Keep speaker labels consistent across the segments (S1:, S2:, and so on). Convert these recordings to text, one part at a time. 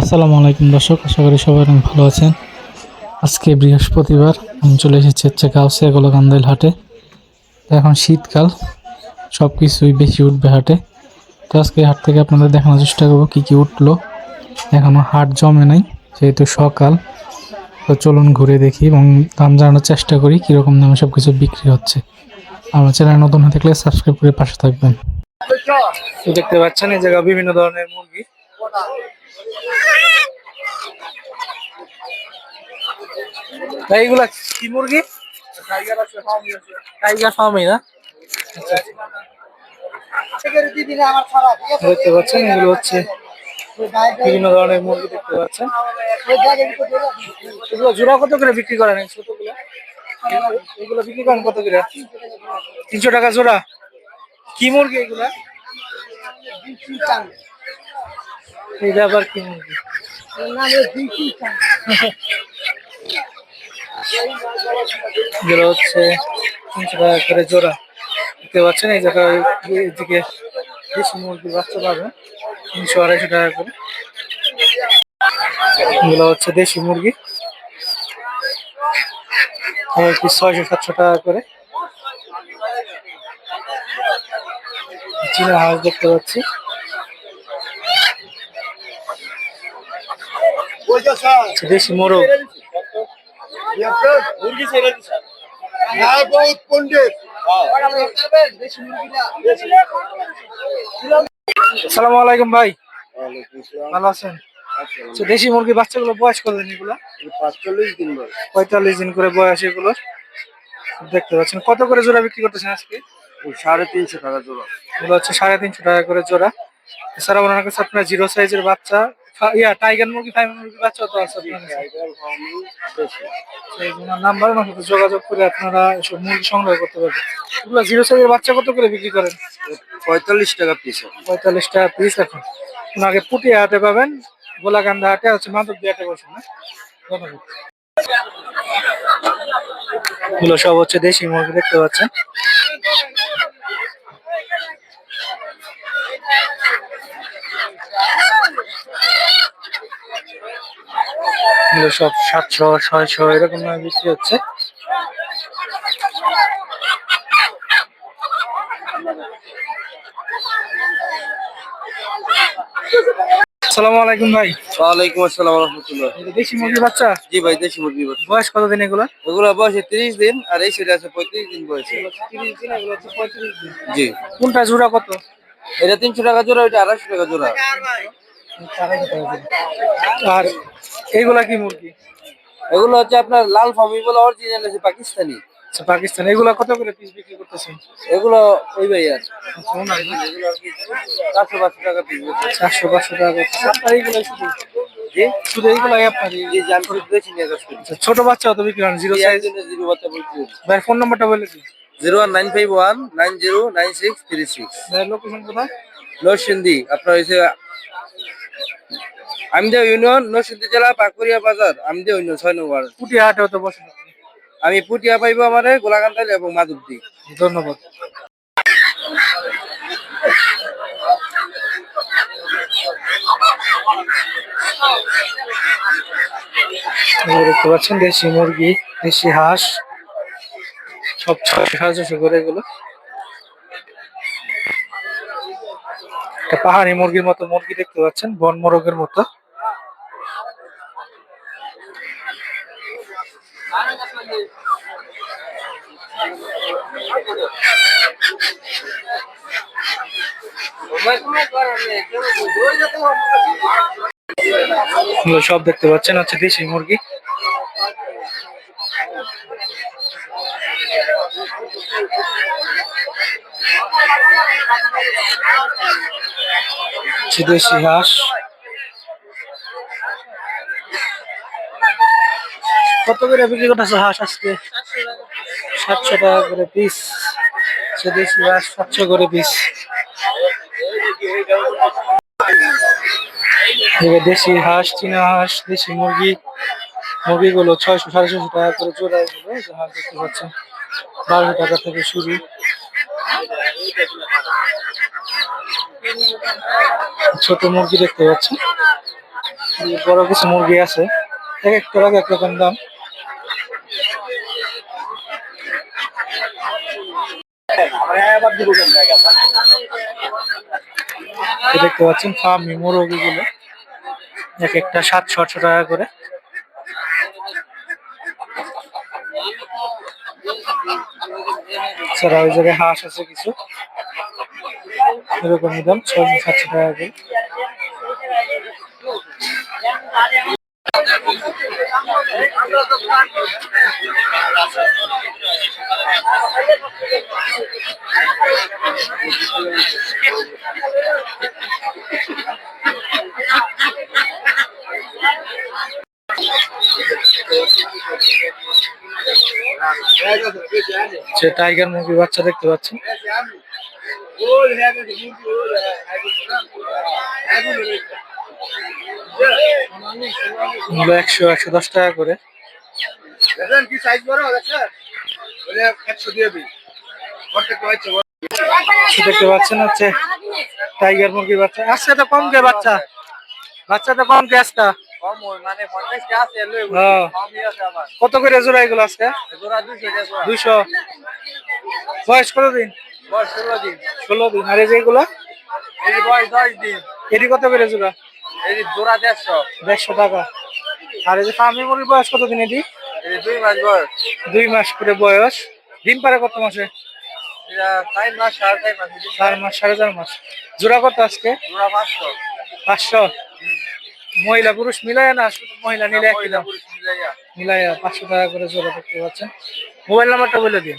S1: আসসালামু আলাইকুম দর্শক, আশা করি সবাই অনেক ভালো আছেন। আজকে বৃহস্পতিবার, আমি চলে এসেছি হচ্ছে গাউসিয়া গোলাকান্দাইল হাটে। এখন শীতকাল সব কিছুই বেশি উঠবে হাটে। তো আজকে হাট থেকে আপনাদের দেখানোর চেষ্টা করব কী কী উঠল। এখনও হাট জমে নাই, যেহেতু সকাল। তো চলুন ঘুরে দেখি এবং দাম জানানোর চেষ্টা করি কীরকম দামে সব কিছু বিক্রি হচ্ছে। আমার চ্যানেল নতুন হয়ে থাকলে সাবস্ক্রাইব করে পাশে থাকবেন। দেখতে পাচ্ছেন এই জায়গা বিভিন্ন ধরনের মুরগি। ভাই, এগুলা কি মুরগি? টাইগার ফার্মই না? দেখতে পাচ্ছেন হচ্ছে বিভিন্ন ধরনের মুরগি দেখতে পাচ্ছেন। এগুলো জোড়া কত করে বিক্রি করেন ছোটগুলো? এগুলো বিক্রি করেন কত করে? তিনশো টাকা জোড়া। কি মুরগি এগুলা? এটা মুরগি এগুলো হচ্ছে তিনশো টাকা করে জোড়া। দেখতে পাচ্ছেন, এই জায়গায় এদিকে দেশি মুরগির বাচ্চা পাবেন তিনশো আড়াইশো টাকা করে। এগুলো হচ্ছে দেশি মুরগি। ছয়শো সাতশো টাকা করে। চীনা হাঁস দেখতে পাচ্ছি। দেশি মোরগ।
S2: বহুত
S1: আলাইকুম ভাই। ভালো আছেন? আচ্ছা, দেশি মুরগি বাচ্চাগুলো বয়স করলেন এগুলো?
S2: পাঁচচল্লিশ দিন
S1: পঁয়তাল্লিশ দিন করে বয়স এগুলো। দেখতে পাচ্ছেন কত করে জোড়া বিক্রি করতেছেন আজকে?
S2: সাড়ে তিনশো টাকা জোড়া।
S1: এগুলো হচ্ছে সাড়ে তিনশো টাকা করে জোড়া। এছাড়া ওনার কাছে আপনার জিরো সাইজের বাচ্চা ইয়া টাইগার মুরগি ফাইভ মুরগি বাচ্চা তো আছে আপনার নাম্বার ওনার সাথে যোগাযোগ করে আপনারা এসব মুরগি সংগ্রহ করতে পারবেন। এগুলো জিরো সাইজের বাচ্চা কত করে বিক্রি করেন?
S2: পঁয়তাল্লিশ টাকা পিস
S1: পঁয়তাল্লিশ টাকা পিস এখন। ওনাকে পুটিয়া হাটে পাবেন গোলাকান্দা হাটে হচ্ছে মাধব হাটে বসেন না ধন্যবাদ। এগুলো সব হচ্ছে দেশি মুরগি দেখতে পাচ্ছেন। এগুলো সব সাতশো ছয়শো এরকম ভাবে বিক্রি হচ্ছে। আসসালামু আলাইকুম ভাই।
S2: ওয়ালাইকুম আসসালাম রহমতুল্লাহ।
S1: এটা দেশি মুরগির বাচ্চা?
S2: জি ভাই দেশি মুরগি
S1: বয়স কতদিন এগুলো?
S2: এগুলো বয়সে তিরিশ দিন আর এই সেটা আছে পঁয়ত্রিশ দিন বয়সে।
S1: দিন এগুলো দিন।
S2: জি।
S1: কোনটা জোড়া কত?
S2: এটা তিনশো টাকা জোড়া টাকা জোড়া।
S1: আর এইগুলা কি মুরগি?
S2: এগুলো হচ্ছে আপনার লাল ফার্মি বলে অরিজিনাল আছে পাকিস্তানি।
S1: আচ্ছা পাকিস্তান। এগুলা কত করে পিস বিক্রি করতেছেন?
S2: এগুলো ওই ভাই আর
S1: আচ্ছা,
S2: আর চারশো পাঁচশো টাকা পিস
S1: চারশো পাঁচশো টাকা করতেছে আপনার এইগুলাই শুধু? শুধু এইগুলাই আপনার
S2: জি জান করে বেশি নিয়ে যাচ্ছি।
S1: আচ্ছা, ছোট বাচ্চা অত বিক্রি হয় জিরো সাইজ
S2: জিরো বাচ্চা বলছি।
S1: ভাইয়ের ফোন নাম্বারটা বলে দিন।
S2: Zero one nine five one nine zero nine six three six.
S1: Location কোথায়?
S2: নরসিংদী। আপনার হয়েছে আমদে ইউনিয়ন নরসিংদী জেলা পাকুড়িয়া বাজার আমদে ইউনিয়ন ছয় নম্বর।
S1: পুটি হাটে তো আপনি।
S2: আমি পুটিয়া পাইবো আমারে গোলাকান্দাল এবং মাধবদী
S1: ধন্যবাদ। দেখতে পাচ্ছেন দেশি মুরগি দেশি হাঁস সব সাড়ে ছশো করে এগুলো। একটা পাহাড়ি মুরগির মতো, মুরগি দেখতে পাচ্ছেন, বন মোরগের মতো। সব দেখতে পাচ্ছেন, হচ্ছে দেশি মুরগি। হচ্ছে দেশি হাঁস। কত করে বিক্রি করতেছে হাঁস আজকে? সাতশো টাকা করে পিস সে দেশি হাঁস সাতশো করে পিস দেশি হাঁস, চীনা হাঁস, দেশি মুরগি। মুরগিগুলো ছয়শো, সাড়ে ছশো টাকা করে এই যে হাঁস দেখতে পাচ্ছেন। বারোশো টাকা থেকে শুরু। ছোট মুরগি দেখতে পাচ্ছি। বড় কিছু মুরগি আছে। এক একটা এক রকম দাম। দেখতে পাচ্ছেন, ফার্মি মুরগিগুলো। এক একটা সাতশো, আটশো টাকা করে। এছাড়া ওই জায়গায় হাঁস আছে কিছু। এরকমই দাম ছয়শো সাতশো টাকা করে যে টাইগার মুরগির বাচ্চা দেখতে পাচ্ছেন একশো একশো দশ টাকা করে।
S2: কি সাইজ বড় দেখছেন বলে 100 দিয়ে দিই করতে কইছে
S1: কি দেখতে পাচ্ছেন হচ্ছে টাইগার মুরগির বাচ্চা। আজকে তো কম কে বাচ্চা। বাচ্চা তো কম কে আজকে।
S2: কম মানে 50 টা আছে লই
S1: হ্যাঁ। কত করে জোড়া এগুলো আজকে?
S2: জোড়া 200 টাকা জোড়া।
S1: দুইশো। বয়স কত দিন?
S2: বয়স 16 দিন।
S1: ষোলো দিন। আর এই যেগুলো
S2: বয়স 10 দিন।
S1: এটি কত করে জোড়া?
S2: এই জোড়া 150
S1: দেড়শো টাকা। আর এই যে ফার্মি মুরগির বয়স কত দিন এটি?
S2: এই দুই মাস বয়স।
S1: দুই মাস করে বয়স। ডিম পারে কত মাসে?
S2: এটা 4 মাস 4.5 মাস। এই
S1: চার মাস সাড়ে চার মাস। জোড়া কত আজকে?
S2: জোড়া 500
S1: পাঁচশো। মহিলা পুরুষ মিলায় না মহিলা নিলে একই দাম।
S2: মিলাইয়া
S1: মিলায় পাঁচশো টাকা করে জোড়া দেখতে পাচ্ছেন মোবাইল নাম্বারটা বলে দিন।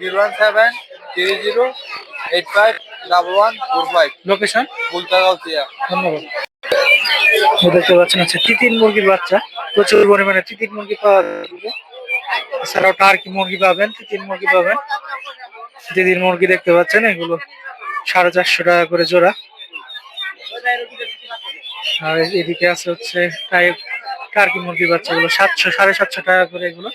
S2: 017 30 85 1145
S1: লোকেশন?
S2: বুলতাগাউতিয়া
S1: ধন্যবাদ। দেখতে পাচ্ছেন হচ্ছে তিতির মুরগির বাচ্চা। প্রচুর পরিমাণে তিতির মুরগি পাওয়া যাবে এছাড়াও টার্কি মুরগি পাবেন তিতির মুরগি পাবেন। দিদির মুরগি দেখতে পাচ্ছেন এগুলো সাড়ে চারশো টাকা করে জোড়া। আর এদিকে আছে হচ্ছে টাইপ টার্কি মুরগির বাচ্চাগুলো, সাতশো, সাড়ে সাতশো টাকা করে এগুলো।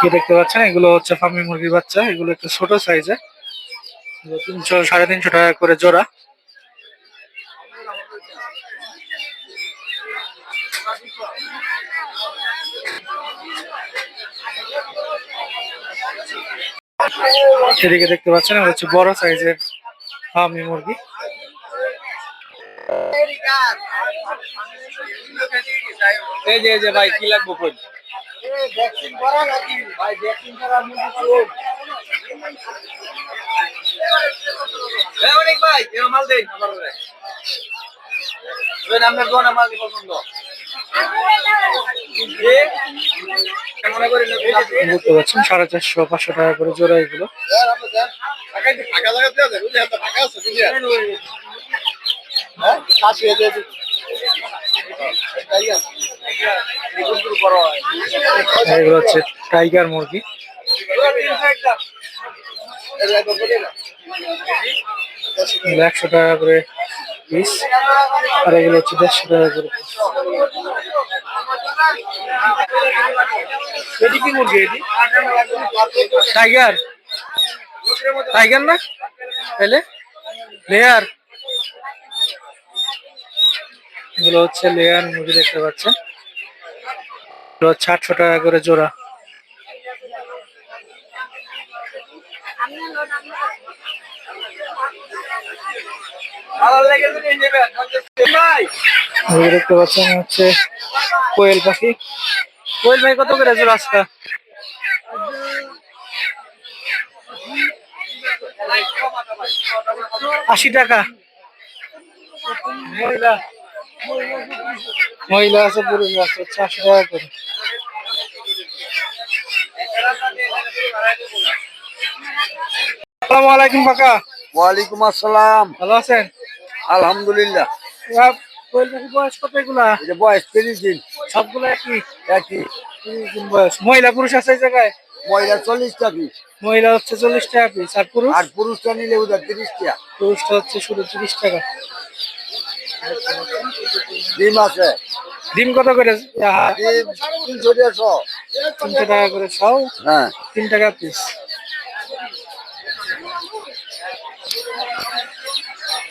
S1: কি দেখতে পাচ্ছেন? এগুলো হচ্ছে ফার্মি মুরগির বাচ্চা, এগুলো একটু ছোট সাইজের তিনশো, সাড়ে তিনশো টাকা করে জোড়া। সেদিকে দেখতে পাচ্ছেন হচ্ছে বড় সাইজের ফার্মি মুরগি।
S2: এই যে এই যে ভাই কি লাগবে কই এই অনেক ভাই এর মাল দেন। আমার করে কোন মাল পছন্দ
S1: দেখতে পাচ্ছেন সাড়ে চারশো, পাঁচশো টাকা করে জোড়া এগুলো।
S2: হ্যাঁ
S1: এগুলো হচ্ছে টাইগার মুরগি। একশো টাকা করে পিস আর এগুলো হচ্ছে দেড়শো টাকা করে পিস এটি কি মুরগি এটি? টাইগার। টাইগার না? তাহলে লেয়ার। এগুলো হচ্ছে লেয়ার মুরগি দেখতে পাচ্ছেন। এগুলো হচ্ছে আটশো টাকা করে জোড়া এগুলো দেখতে পাচ্ছেন হচ্ছে কোয়েল পাখি। কোয়েল ভাই, কত করে জোড়া আজকা আশি টাকা। মহিলা। মহিলা আছে, পুরুষ আছে চারশো টাকা করে। আসসালামু আলাইকুম কাকা।
S2: ওয়ালাইকুম আসসালাম।
S1: ভালো আছেন?
S2: আলহামদুলিল্লাহ।
S1: বয়স কত এগুলা?
S2: বয়স তিরিশ দিন।
S1: সবগুলো একই?
S2: একই।
S1: তিরিশ দিন বয়স। মহিলা পুরুষ আছে এই জায়গায়?
S2: মহিলা চল্লিশটা পিস।
S1: মহিলা হচ্ছে চল্লিশ টাকা পিস। আর পুরুষ?
S2: আর পুরুষটা নিলে ওদের তিরিশ টাকা
S1: পুরুষটা হচ্ছে শুধু তিরিশ টাকা
S2: ডিম আছে।
S1: ডিম কত করে?
S2: তিনশো
S1: তিনশো টাকা করে সব?
S2: হ্যাঁ।
S1: তিন টাকা পিস।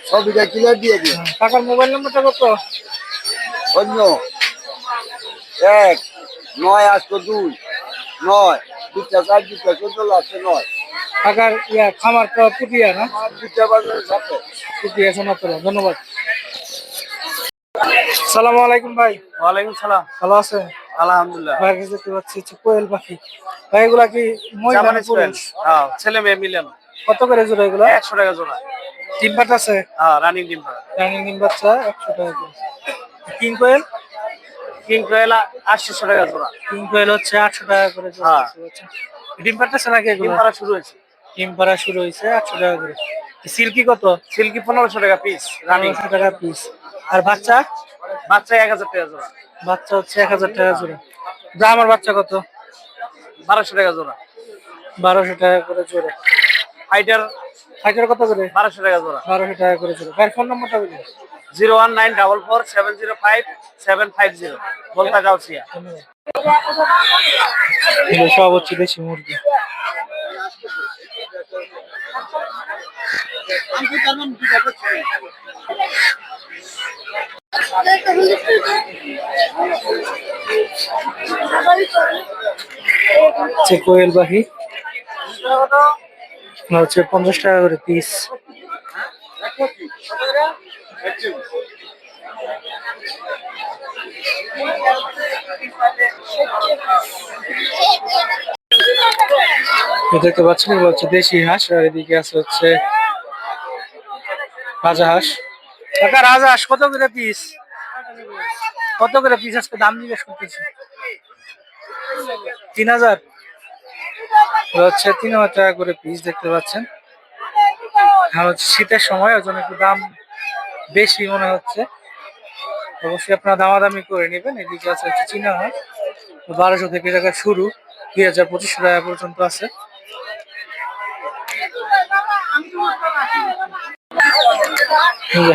S2: সবটা কিলো দিয়ে দিন।
S1: কাকার মোবাইল নম্বরটা কত?
S2: অন্য এক নয় আটশো দুই নয় দুটা চার দুটা চোদ্দ লাগছে নয়।
S1: কাকার ইয়া খামার পুটিয়া না?
S2: দুটা বাজারের সাথে।
S1: পুটিয়া সোনাতলা ধন্যবাদ। সালামু আলাইকুম ভাই।
S2: ওয়ালাইকুম সালাম।
S1: ভালো আছেন?
S2: আলহামদুলিল্লাহ।
S1: ভাই দেখতে পাচ্ছি কোয়েল পাখি। ভাই এগুলা কি মহিলা না পুরুষ?
S2: হ্যাঁ ছেলে মেয়ে মিলেন
S1: কত করে জোড়া এগুলা?
S2: একশো টাকা জোড়া।
S1: ডিম পাট আছে?
S2: হ্যাঁ রানিং ডিম
S1: রানিং ডিম বাচ্চা একশো টাকা করে। কিং কোয়েল?
S2: কিং কোয়েলা আটশো টাকা জোড়া।
S1: কিং কোয়েল হচ্ছে আটশো টাকা করে জোড়া
S2: হ্যাঁ।
S1: ডিম পাটতেছে নাকি
S2: ডিম পাড়া শুরু হয়েছে।
S1: ডিম পাড়া শুরু হয়েছে একশো টাকা করে। সিল্কি কত?
S2: সিল্কি পনেরোশো টাকা পিস রানিং
S1: পনেরোশো টাকা পিস আর বাচ্চা?
S2: বাচ্চা এক হাজার টাকা জোড়া।
S1: বাচ্চা হচ্ছে এক হাজার টাকা জোড়া। ব্রাহ্মার বাচ্চা কত?
S2: বারোশো টাকা জোড়া।
S1: বারোশো টাকা করে জোড়া।
S2: ফাইটার
S1: ফাইটার কত করে?
S2: বারোশো টাকা জোড়া।
S1: বারোশো টাকা করে জোড়া। ভাই ফোন নম্বরটা বলুন।
S2: Zero one nine double four seven zero five seven five zero বলতা গাউসিয়া
S1: সব হচ্ছে দেশি মুরগি। কোয়েল পাখি এগুলো হচ্ছে পঞ্চাশ টাকা করে পিস দেখতে পাচ্ছেন, এগুলো হচ্ছে দেশি হাঁস, আর এদিকে আছে হচ্ছে রাজা হাঁস। কাকা, রাজা হাঁস, কত করে পিস কত করে পিস আজকে দাম জিজ্ঞেস করতেছি। তিন হাজার? হচ্ছে তিন হাজার টাকা করে পিস দেখতে পাচ্ছেন। হচ্ছে শীতের সময়, ওই জন্য একটু দাম বেশি মনে হচ্ছে। অবশ্যই আপনারা দামাদামি করে নেবেন, এদিকে আছে হচ্ছে চীনা হাঁস। বারোশো থেকে টাকা শুরু, দুই হাজার পঁচিশশো টাকা পর্যন্ত আছে।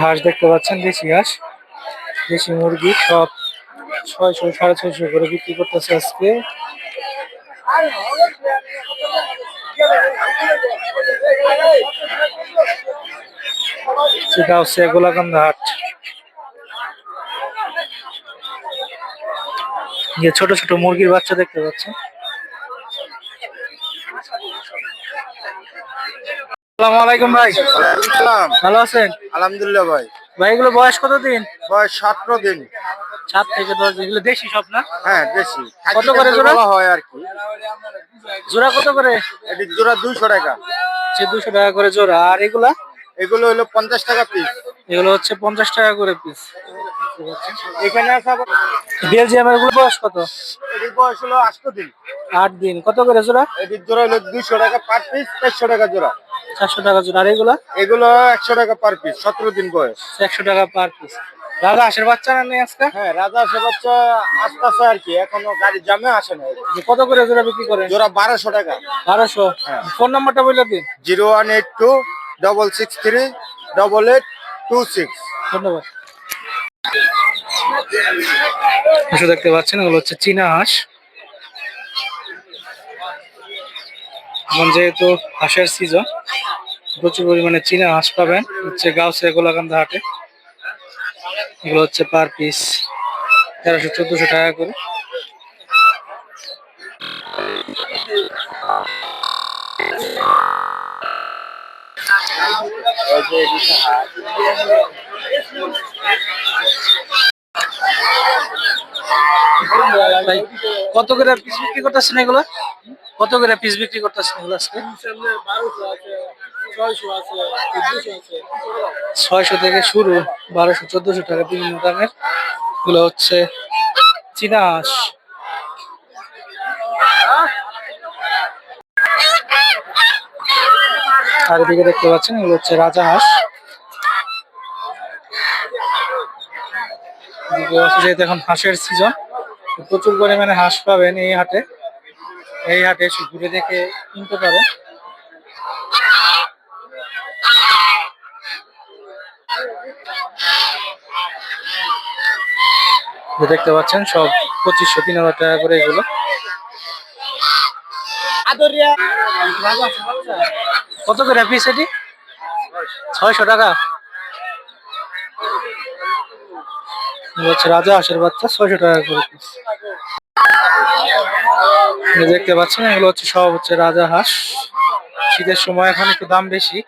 S1: হাঁস দেখতে পাচ্ছেন, দেশি হাঁস। দেশি মুরগি সব ছয়শো, সাড়ে ছয়শো করে বিক্রি করতেছে আজকে। সেটা হচ্ছে গোলাকান্দা হাট। যে ছোট ছোট মুরগির বাচ্চা দেখতে পাচ্ছেন আসসালামু আলাইকুম ভাই। ভালো আছেন?
S2: আলহামদুলিল্লাহ ভাই।
S1: ভাই এগুলো বয়স কতদিন?
S2: বয়স সতেরো দিন।
S1: সাত থেকে দশ দিন। এগুলো দেশি সব না?
S2: হ্যাঁ দেশি।
S1: কত করে জোড়া?
S2: হয় আর কি।
S1: জোড়া কত করে?
S2: এটি জোড়া দুইশো টাকা।
S1: সে দুশো টাকা করে জোড়া। আর এগুলা?
S2: এগুলো হলো পঞ্চাশ টাকা পিস
S1: এগুলো হচ্ছে পঞ্চাশ টাকা করে পিস
S2: এখানে আছে আবার
S1: বেলজিয়াম এগুলো বয়স কত?
S2: এটির বয়স হলো আটশো দিন।
S1: আট দিন। কত করে জোড়া?
S2: এটির জোড়া হলো দুইশো টাকা পার পিস চারশো টাকা জোড়া।
S1: চারশো টাকা জোড়া। আর এগুলা?
S2: এগুলো একশো টাকা পার পিস সতেরো দিন বয়স।
S1: একশো টাকা পার পিস দাদা হাঁসের বাচ্চা না নেই আজকে?
S2: হ্যাঁ রাজা সে বাচ্চা আসতে আসে আর কি এখনও গাড়ির জামে আসে না
S1: কত করে জোড়া বিক্রি করেন
S2: জোড়া বারোশো টাকা।
S1: বারোশো। ফোন নাম্বারটা বলে দিন।
S2: Zero one eight two double six three double eight two six.
S1: ধন্যবাদ। হাঁস দেখতে পাচ্ছেন এগুলো হচ্ছে চীনা হাঁস। এখন যেহেতু হাঁসের সিজন প্রচুর পরিমাণে চীনা হাঁস পাবেন, হচ্ছে গাউসে গোলাকান্দা হাটে। এগুলো হচ্ছে পার পিস তেরোশো চোদ্দশো টাকা করে। ভাই, কত করে পিস বিক্রি করতেছেন এগুলো? কত করে পিস বিক্রি করতেছেন এগুলো আজকে? ছয়শো থেকে শুরু, বারোশো, চোদ্দশো টাকা বিভিন্ন দামের। এগুলো হচ্ছে চীনা হাঁস আর এদিকে দেখতে পাচ্ছেন, এগুলো হচ্ছে রাজা হাঁস হচ্ছে যেহেতু এখন হাঁসের সিজন প্রচুর পরিমাণে হাঁস পাবেন এই হাটে। এই হাটে এসে ঘুরে দেখে কিনতে পারেন দেখতে পাচ্ছেন সব পঁচিশশো তিন হাজার টাকা করে এগুলো। কত করে পিস এটি? ছয়শো টাকা? হচ্ছে রাজা হাঁসের বাচ্চা, ছয়শো টাকা করে পিস দেখতে পাচ্ছেন, এগুলো হচ্ছে সব হচ্ছে রাজা হাঁস। শীতের সময় এখন একটু দাম বেশি।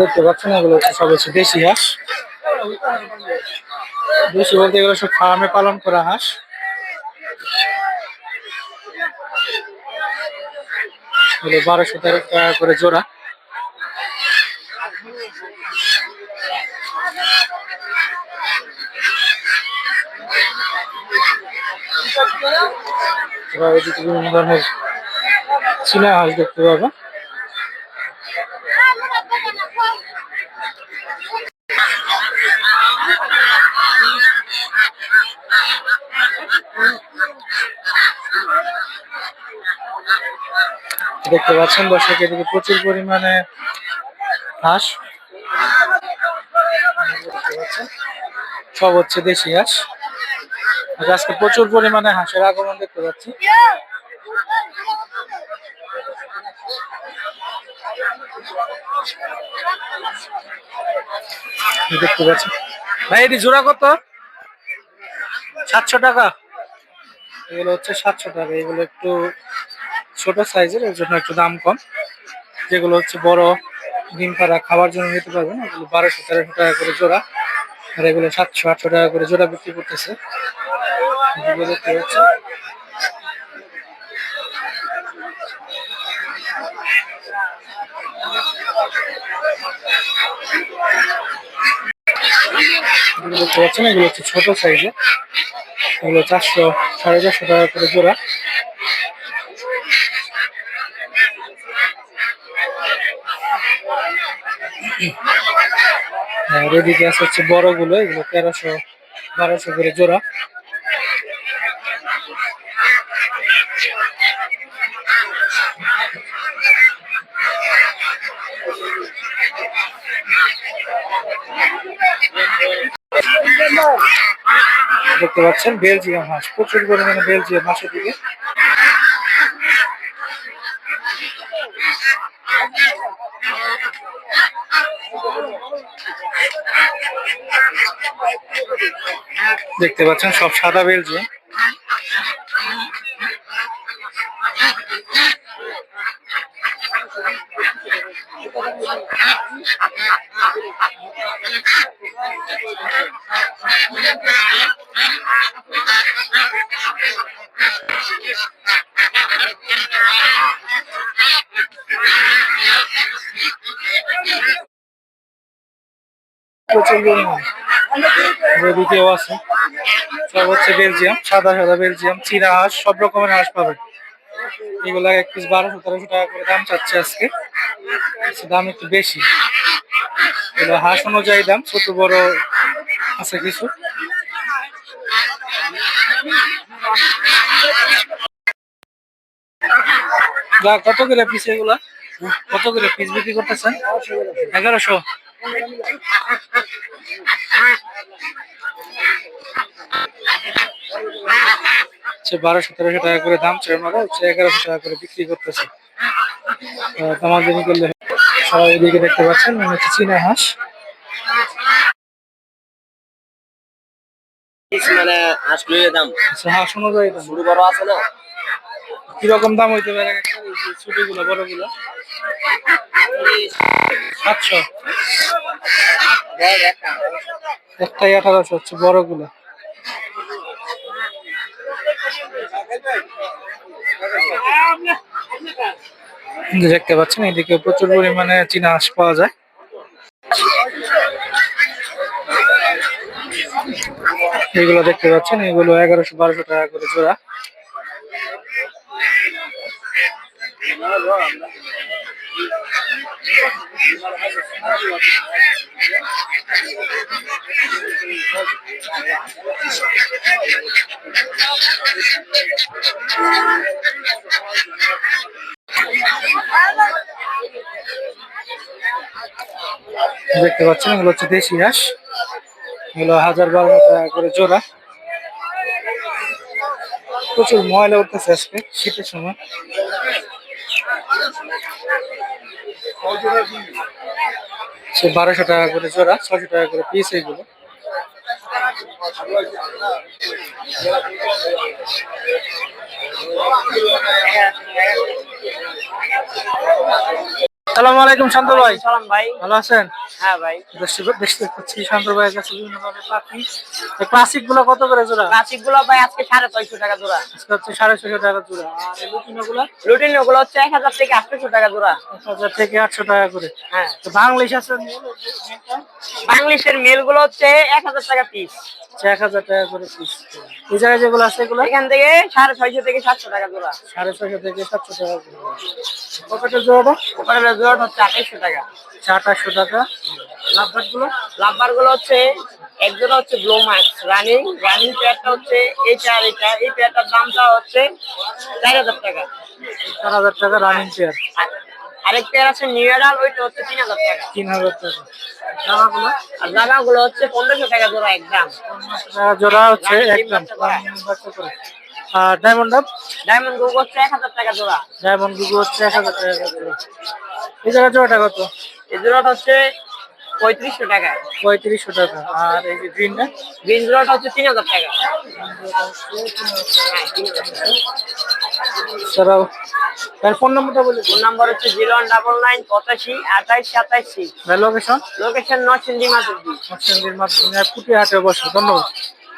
S1: দেখতে পাচ্ছেন এগুলো সব হচ্ছে দেশি হাঁস। দেশি বলতে এগুলো সব ফার্মে পালন করা হাঁস। বারোশো তেরো টাকা করে জোড়া। এবার বিভিন্ন ধরনের চীনা হাঁস দেখতে পাবেন দেখতে পাচ্ছেন দর্শক, এদিকে প্রচুর পরিমাণে হাঁস দেখতে পাচ্ছেন। সব হচ্ছে দেশি হাঁস আজকে প্রচুর পরিমাণে হাঁসের আগমন দেখতে পাচ্ছি। দেখতে পাচ্ছেন ভাই, এটি জোড়া কত? সাতশো টাকা। এগুলো হচ্ছে সাতশো টাকা। এগুলো একটু ছোট সাইজের, এর জন্য একটু দাম কম। যেগুলো হচ্ছে বড় ডিম পাড়া খাওয়ার জন্য নিতে পারবেন। এগুলো বারোশো, তেরোশো টাকা করে জোড়া। আর এগুলো সাতশো, আটশো টাকা করে জোড়া বিক্রি করতেছে। এগুলো দেখতে হচ্ছে ছোট সাইজের এগুলো চারশো, সাড়ে চারশো টাকা করে জোড়া। এদিকে আছে হচ্ছে বড়গুলো, এগুলো তেরোশো, বারোশো করে জোড়া। দেখতে পাচ্ছেন বেলজিয়াম হাঁস। প্রচুর পরিমাণে বেলজিয়াম হাঁস এদিকে। দেখতে পাচ্ছেন সব সাদা বেলজিয়াম। এদিকেও আছে। সব হচ্ছে বেলজিয়াম, সাদা সাদা বেলজিয়াম, চীনা হাঁস, সব রকমের হাঁস পাবেন এগুলা এক পিস বারোশো, তেরোশো টাকা করে দাম চাচ্ছে আজকে। দাম একটু বেশি। হাঁস অনুযায়ী দাম ছোট বড় আছে কিছু? কত করে পিস এগুলা? কত করে পিস বিক্রি করতেছেন? এগারোশো। বারোশো, তেরোশো টাকা করে দাম হচ্ছে এগারোশো টাকা করে বিক্রি করতেছে। দামাদামি করলে সবাই এদিকে দেখতে পাচ্ছেন মনে হচ্ছে চীনা হাঁস।
S3: মানে হাঁসগুলির দাম।
S1: আচ্ছা হাঁস অনুযায়ী দাম।
S3: ছোট বড় আছে না?
S1: কীরকম দাম হইতে পারে? ছোটগুলো বড়গুলো সাতশো একটাই আঠারোশো হচ্ছে বড়গুলো দেখতে পাচ্ছেন, এদিকে প্রচুর পরিমাণে চীনা হাঁস পাওয়া যায়। এগুলো দেখতে পাচ্ছেন, এগুলো এগারোশো বারোশো টাকা করে জোড়া। দেখতে পাচ্ছেন, এগুলো হচ্ছে দেশি হাঁস। এগুলো হাজার বারো টাকা করে জোড়া। প্রচুর ময়লা উঠতেছে আজকে, শীতের সময়। বারোশো টাকা করে জোড়া ছশো টাকা করে পিস এগুলো। ありがとうございます。সালামু আলাইকুম শান্ত ভাই।
S3: সালাম ভাই।
S1: ভালো আছেন?
S3: হ্যাঁ ভাই।
S1: দেখতে দেখতে পাচ্ছি শান্ত ভাইয়ের কাছে বিভিন্ন ধরনের পাখি। ক্লাসিকগুলো কত করে জোড়া?
S3: ক্লাসিকগুলো ভাই আজকে সাড়ে ছয়শো টাকা জোড়া।
S1: আজকে হচ্ছে সাড়ে টাকা জোড়া। আর লুটিনো গুলো?
S3: রুটিন ওগুলো হচ্ছে এক হাজার থেকে আটশো টাকা জোড়া।
S1: এক হাজার থেকে আটশো টাকা করে।
S3: হ্যাঁ।
S1: তো বাংলিশ আছে
S3: বাংলিশের মেলগুলো হচ্ছে এক হাজার টাকা পিস
S1: এক হাজার টাকা করে পিস এই জায়গায় যেগুলো আছে এগুলো?
S3: এখান থেকে সাড়ে ছয়শো থেকে সাতশো টাকা জোড়া।
S1: সাড়ে ছশো থেকে সাতশো টাকা করে। কতটা জোড়াটা?
S3: ওপরে জোড়া? হচ্ছে আঠাইশো টাকা।
S1: চার আটশো টাকা।
S3: লাভবাটগুলো লাভবারগুলো হচ্ছে এক জোড়া হচ্ছে ব্লো ম্যাক্স রানিং রানিং পেয়ারটা হচ্ছে এইটা আর এটা। এই পেয়ারটার দামটা হচ্ছে চার হাজার টাকা।
S1: চার হাজার টাকা রানিং চেয়ার
S3: আর- আরেক পেয়ার আছে নিউ ইয়ারাল ওইটা হচ্ছে তিন হাজার টাকা।
S1: তিন হাজার টাকা। জামাগুলো?
S3: আর হচ্ছে পনেরোশো টাকা জোড়া একদম।
S1: জোড়া হচ্ছে একদম। আর ডায়মন্ড
S3: হচ্ছে এক হাজার টাকা জোড়া।
S1: ডায়মন্ড গুগু হচ্ছে এক হাজার টাকা করে এই জোড়াটা কত?
S3: এই জোড়াটা হচ্ছে পঁয়ত্রিশশো টাকা।
S1: পঁয়ত্রিশশো টাকা। আর এই যে গ্রিনটা
S3: গ্রিন জোড়াটা হচ্ছে তিন হাজার টাকা।
S1: এছাড়াও তার ফোন নম্বরটা বলে
S3: ফোন নাম্বার হচ্ছে জিরো ওয়ান ডাবল নাইন পঁচাশি আঠাইশ সাতাইশ six
S1: location
S3: location Narsingdi Madhabdi.
S1: বসে ধন্যবাদ।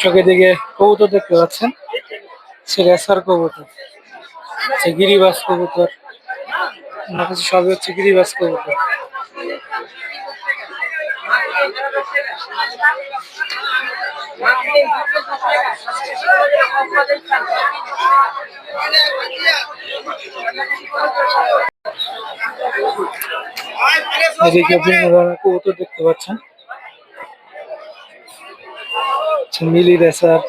S1: চোখে দিকে কবুতর দেখতে পাচ্ছেন, সে রেসার কবুতর, সে গিরিবাস কবুতর। আমার কাছে সবই হচ্ছে গিরিবাস কবুতর। এদিকে বিভিন্ন ধরনের কবুতর দেখতে পাচ্ছেন। মিলি রেসার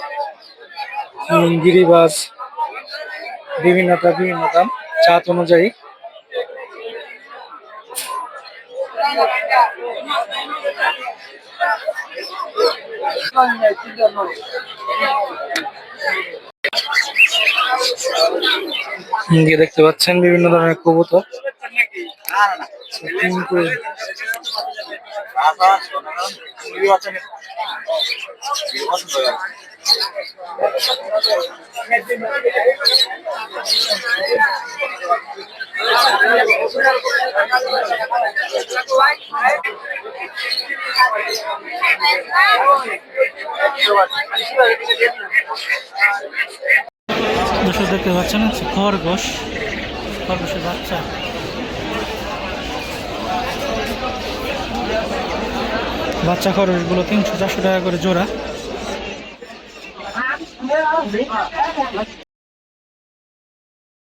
S1: গিরিবাস বিভিন্নটা বিভিন্ন দাম চাঁদ অনুযায়ী এদিকে দেখতে পাচ্ছেন বিভিন্ন ধরনের কবুতর। কিন্তু দর্শক দেখতে পাচ্ছেন খরগোশ খরগোশের বাচ্চা। বাচ্চা খরচগুলো তিনশো চারশো টাকা করে জোড়া।